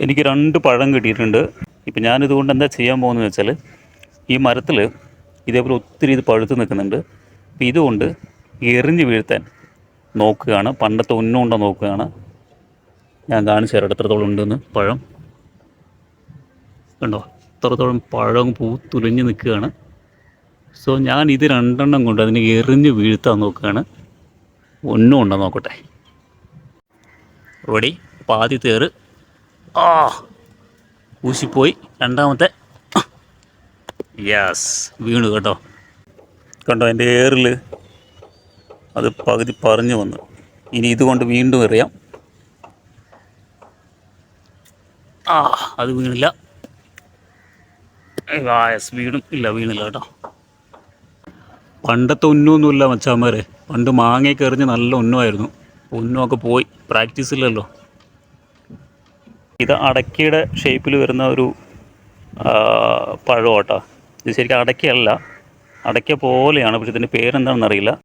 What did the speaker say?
എനിക്ക് രണ്ട് പഴം കിട്ടിയിട്ടുണ്ട്. ഇപ്പം ഞാനിതുകൊണ്ട് എന്താ ചെയ്യാൻ പോകുന്നത് വെച്ചാൽ ഈ മരത്തിൽ ഇതേപോലെ ഒത്തിരി ഇത് പഴുത്ത് നിൽക്കുന്നുണ്ട്. അപ്പം ഇതുകൊണ്ട് എറിഞ്ഞ് വീഴ്ത്താൻ നോക്കുകയാണ്. പണ്ടത്തെ ഉന്നം ഉണ്ടോ നോക്കുകയാണ്. ഞാൻ കാണിച്ചു തരാം എത്രത്തോളം ഉണ്ടെന്ന്. പഴം. കണ്ടോ? എത്രത്തോളം പഴം പൂത്തുലഞ്ഞ് നിൽക്കുകയാണ്. സോ ഞാൻ ഇത് രണ്ടെണ്ണം കൊണ്ട് അതിനെ എറിഞ്ഞ് വീഴ്ത്താൻ നോക്കുകയാണ്. ഒന്നും ഉണ്ടോ നോക്കട്ടെ. റെഡി അപ്പോൾ ആദ്യത്തെ ഏറ്. ആ. ഊശിപ്പോയി. രണ്ടാമത്തെ. യാസ് വീണു കേട്ടോ. കണ്ടോ എന്റെ ഏറിൽ അത് പകുതി പറഞ്ഞു വന്നു. ഇനി ഇതുകൊണ്ട് വീണ്ടും എറിയാം. ആ അത് വീണില്ല. യാസ് വീണും ഇല്ല വീണില്ല കേട്ടോ. പണ്ടത്തെ ഉന്നൊന്നുമില്ല മച്ചാന്മാരെ. പണ്ട് മാങ്ങയൊക്കെ എറിഞ്ഞ് നല്ല ഉന്നമായിരുന്നു. ഉന്നമൊക്കെ പോയി. പ്രാക്ടീസ് ഇല്ലല്ലോ. ഇത് അടക്കയുടെ ഷേപ്പിൽ വരുന്ന ഒരു പഴം കേട്ടോ ഇത് ശരിക്കും അടക്കിയല്ല. അടയ്ക്ക പോലെയാണ് പക്ഷെ ഇതിന്റെ പേരെന്താണെന്ന് അറിയില്ല